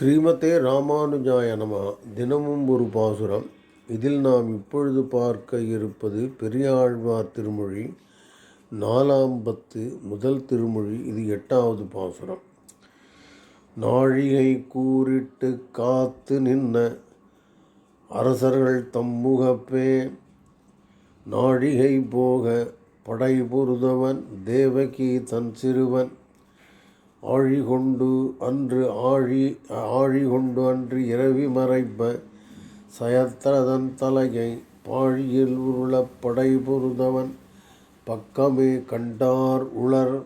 ஸ்ரீமதே ராமானுஜாய நம. தினமும் ஒரு பாசுரம். இதில் நாம் இப்பொழுது பார்க்க இருப்பது பெரியாழ்வார் திருமொழி. நாலாம் பத்து முதல் திருமொழி இது எட்டாவது பாசுரம். நாழிகை கூறிட்டு காத்து நின்ன அரசர்கள் தம்முகப்பே நாழிகை போக படை பொருதவன் தேவகி தன் சிறுவன். ஆழி கொண்டு அன்று ஆழி ஆழி கொண்டு அன்று இரவி மறைப்ப சயத்திரதன் தலையை பாழியில் உருளப் படை பொருதவன் பக்கமே கண்டார் உளர்.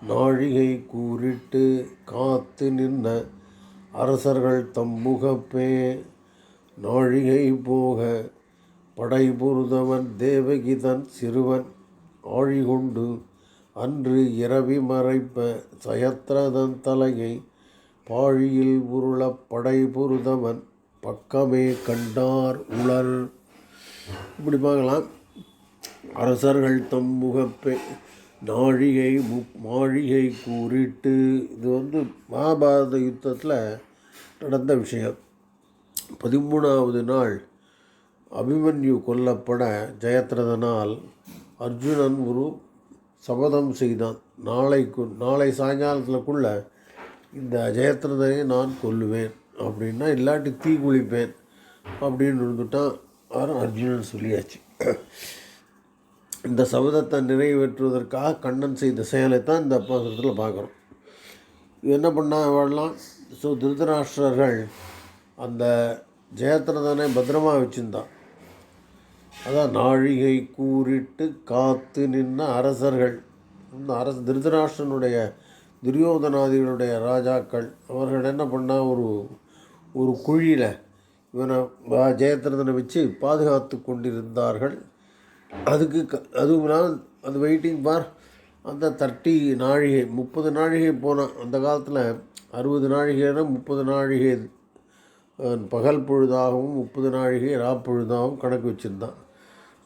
நாழிகை கூறிட்டு காத்து நின்ன அரசர்கள் தம்முகப்பே நாழிகை போக படை பொருதவன் தேவகிதன் சிறுவன் ஆழிகொண்டு அன்று இரவி மறைப்ப சயத்ரதன் தலையை பாழியில் உருளப் படைபுருதவன் பக்கமே கண்டார் உளர். இப்படி பார்க்கலாம். அரசர்கள் தம் முகப்பே நாழிகை மு மாழிகை கூறிட்டு இது வந்து மகாபாரத யுத்தத்தில் நடந்த விஷயம். பதிமூணாவது நாள் அபிமன்யு கொல்லப்பட ஜெயத்ரதனால் அர்ஜுனன் ஒரு சபதம் செய்தான். நாளைக்கு நாளை சாயங்காலத்துலக்குள்ளே இந்த ஜெயத்ரதனை நான் கொல்லுவேன் அப்படின்னா இல்லாட்டி தீ குளிப்பேன் அப்படின்னு இருந்துட்டான் அவர் அர்ஜுனன் சொல்லியாச்சு. இந்த சபதத்தை நிறைவேற்றுவதற்காக கண்ணன் செய்த செயலை தான் இந்த பாசத்தில் பார்க்குறோம் என்ன பண்ணா வரலாம் ஸோ திருதராஷ்டிரர்கள் அந்த ஜெயத்ரதனை பத்திரமா வச்சுருந்தான் அதான் நாழிகை கூறிட்டு காத்து நின்ன அரசர்கள். இந்த அரச திருதராஷ்டனுடைய துரியோதனாதிகளுடைய ராஜாக்கள் அவர்கள் என்ன பண்ணால் ஒரு ஒரு குழியில் இவனை ஜெயத்திரதனை ஜெயத்ரதனை வச்சு பாதுகாத்து கொண்டிருந்தார்கள். அதுக்கு க அதுவும் அது வெயிட்டிங் பார். அந்த தர்ட்டி நாழிகை முப்பது நாழிகை போனால் அந்த காலத்தில் அறுபது நாழிகைனா முப்பது நாழிகை பகல் பொழுதாகவும் முப்பது நாழிகை ராப்பொழுதாகவும் கணக்கு வச்சுருந்தான்.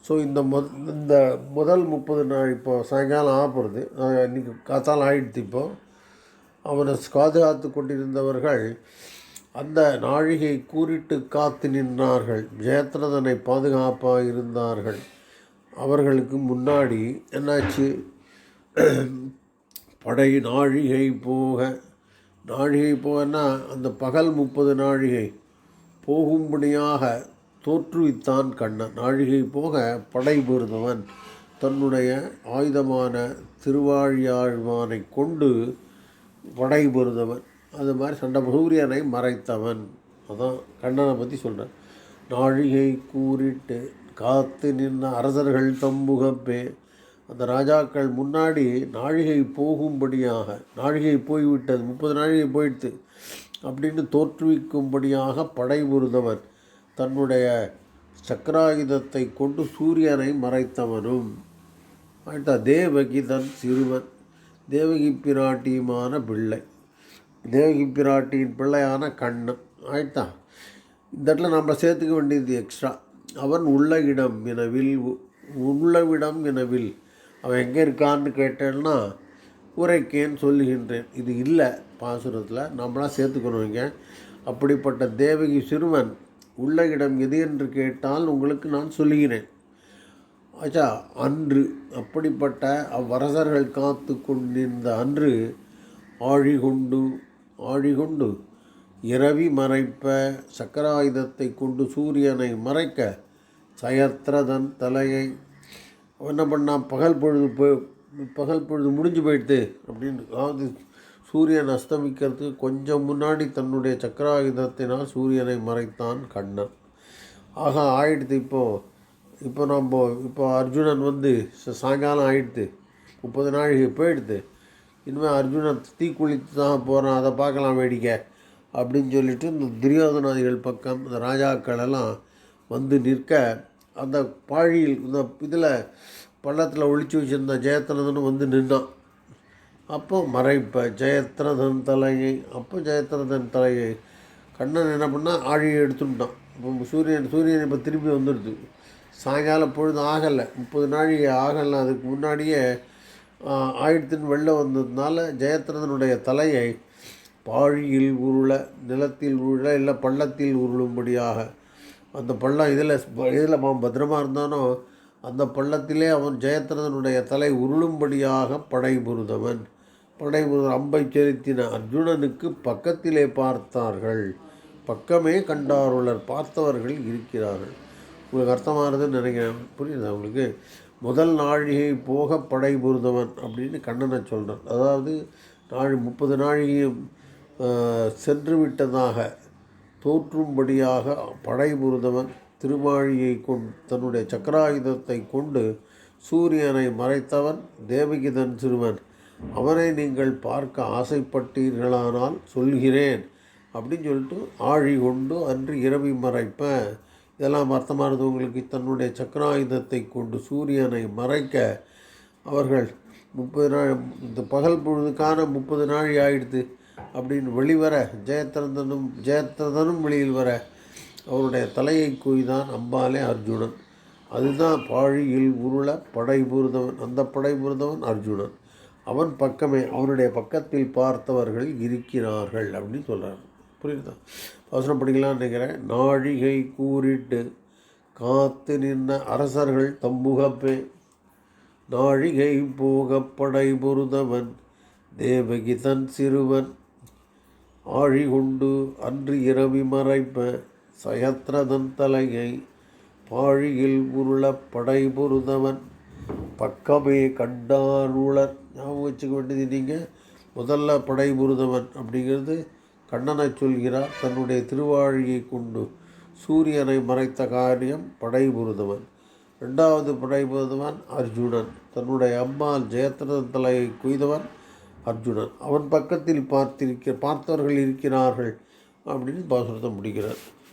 ஸோ இந்த மொத இந்த முதல் முப்பது நாள் இப்போ சாயங்காலம் ஆப்புறது இன்றைக்கி காத்தால் ஆயிடுத்து இப்போ. அவனை பாதுகாத்து கொண்டிருந்தவர்கள் அந்த நாழிகை கூறிட்டு காத்து நின்றார்கள். ஜெயத்ரதனை பாதுகாப்பாக இருந்தார்கள். அவர்களுக்கு முன்னாடி என்னாச்சு? படை நாழிகை போக நாழிகை போகன்னா அந்த பகல் முப்பது நாழிகை போகும்படியாக தோற்றுவித்தான் கண்ணன். நாழிகை போக படை பொருந்தவன் தன்னுடைய ஆயுதமான திருவாழியாழ்வானை கொண்டு படை பொருந்தவன் அது மாதிரி சண்ட சூரியனை மறைத்தவன். அதான் கண்ணனை பற்றி சொல்கிறேன் நாழிகை கூறிட்டு காத்து நின்ன அரசர்கள் தம்புகப்பே அந்த ராஜாக்கள் முன்னாடி நாழிகை போகும்படியாக நாழிகை போய்விட்டது முப்பது நாழிகை போயிடுத்து. அப்படின்னு தோற்றுவிக்கும்படியாக படை தன்னுடைய சக்கராயுதத்தை கொண்டு சூரியனை மறைத்தவனும். ஆயிட்டா தேவகி தன் சிறுவன் தேவகி பிராட்டியுமான பிள்ளை தேவகி பிராட்டியின் பிள்ளையான கண்ணன். ஆயிட்டா? இந்த இடத்துல நம்ம சேர்த்துக்க வேண்டியது எக்ஸ்ட்ரா அவன் உள்ள இடம் எனவில் உ- உள்ளவிடம் எனவில் அவன் எங்கே இருக்கான்னு கேட்டேன்னா உரைக்கேன்னு சொல்லுகின்றேன். இது இல்லை பாசுரத்தில். நம்மளாம் சேர்த்துக்கணும் இங்கே. அப்படிப்பட்ட தேவகி சிறுவன் உள்ள இடம் எது என்று கேட்டால் உங்களுக்கு நான் சொல்லுகிறேன். ஆச்சா அன்று. அப்படிப்பட்ட அவ்வரசர்கள் காத்து கொண்டிருந்த அன்று ஆழிகொண்டு ஆழிகொண்டு இரவி மறைப்ப சக்கராயுதத்தை கொண்டு சூரியனை மறைக்க சயத்ரதன் தலையை என்ன பண்ணால் பகல் பொழுது பகல் பொழுது முடிஞ்சு போயிடுது அப்படின்னு. அதாவது சூரியன் அஸ்தமிக்கிறதுக்கு கொஞ்சம் முன்னாடி தன்னுடைய சக்கராயுதத்தினால் சூரியனை மறைத்தான் கண்ணன். ஆக ஆயிடுது இப்போது இப்போ நம்ம இப்போ அர்ஜுனன் வந்து சாயங்காலம் ஆயிடுது. முப்பது நாழிகை போயிடுது. இனிமேல் அர்ஜுனன் தீக்குளித்து தான் போகிறான் அதை பார்க்கலாம் வேடிக்கை அப்படின்னு சொல்லிட்டு இந்த துரியோதனாதிகள் பக்கம் இந்த ராஜாக்கள் எல்லாம் வந்து நிற்க அந்த பாழியில் இந்த இதில் பள்ளத்தில் ஒழிச்சு வச்சுருந்த ஜெயத்ரதனும் வந்து நின்னான். அப்போ மறைப்ப ஜெயத்ரதன் தலையை அப்போ ஜெயத்ரதன் தலையை கண்ணன் என்ன பண்ணால் ஆழியை எடுத்துட்டான். இப்போ சூரியன் சூரியன் இப்போ திரும்பி வந்துடுது. சாயங்காலம் பொழுது ஆகலை. முப்பது நாழிகை ஆகலை. அதுக்கு முன்னாடியே ஆயிரத்தின் ஆயிடுத்துன்னு வெளில வந்ததுனால ஜெயத்ரதனுடைய தலையை பாழியில் உருள நிலத்தில் உருள இல்லை பள்ளத்தில் உருளும்படியாக அந்த பள்ளம் இதில் இதில் பத்திரமா இருந்தானோ அந்த பள்ளத்திலே அவன் ஜெயத்ரதனுடைய தலை உருளும்படியாக படை புரிதவன் அம்பை செலுத்தின அர்ஜுனனுக்கு பக்கத்திலே பார்த்தார்கள். பக்கமே கண்டாருளர் பார்த்தவர்கள் இருக்கிறார்கள். உங்களுக்கு அர்த்தமானதுன்னு நினைக்கிறேன். புரியுது உங்களுக்கு? முதல் நாழிகை போக படைபுரிதவன் அப்படின்னு கண்ணனை சொல்கிறான் அதாவது நாழி முப்பது நாழிகையும் சென்று விட்டதாக தோற்றும்படியாக படைபுரிதவன் திருமாழியை கொண் தன்னுடைய சக்கராயுதத்தை கொண்டு சூரியனை மறைத்தவன் தேவகிதன் சிறுவன். அவனை நீங்கள் பார்க்க ஆசைப்பட்டீர்களானால் சொல்கிறேன் அப்படின்னு சொல்லிட்டு ஆழி கொண்டு அன்று இரவி மறைப்பேன் இதெல்லாம் அர்த்தமானது உங்களுக்கு. தன்னுடைய சக்கராயுதத்தை கொண்டு சூரியனை மறைக்க அவர்கள் முப்பது நாள் இந்த பகல் பொழுதுக்கான முப்பது நாள் ஆயிடுது அப்படின்னு வெளிவர ஜெயத்ரதனும் ஜெயத்ரதனும் வெளியில் வர அவருடைய தலையை குய்தான் அம்பாலே அர்ஜுனன். அதுதான் பாழியில் உருள படை புரிதவன் அந்த படை புரிதவன் அர்ஜுனன். அவன் பக்கமே அவனுடைய பக்கத்தில் பார்த்தவர்கள் இருக்கிறார்கள் அப்படின்னு சொல்கிறார் புரியுதா? அவசரம் படிக்கலாம்னு நினைக்கிறேன். நாழிகை கூறிட்டு காத்து நின்ற அரசர்கள் தம்புகப்பே. நாழிகை போகப் படை பொருதவன் தேவகி தன் சிறுவன். ஆழி கொண்டு அன்று இரவி மறைப்ப. சயத்ரதன் தலையை பாழியில் உருளப் படைபுருதவன். பக்கமே கண்டாருளர் ஞாபகம் வச்சுக்க வேண்டியது நீங்கள் முதல்ல படைபுருதவன் அப்படிங்கிறது கண்ணனை சொல்கிறார். தன்னுடைய திருவாழியை கொண்டு சூரியனை மறைத்த காரியம் படைபுருதவன். ரெண்டாவது படைபுருதவன் அர்ஜுனன். தன்னுடைய அம்மா ஜெயத்ரதன் தலையை குய்தவன் அர்ஜுனன். அவன் பக்கத்தில் பார்த்திருக்க பார்த்தவர்கள் இருக்கிறார்கள் அப்படின்னு பாசுரத்தை முடிக்கிறார்.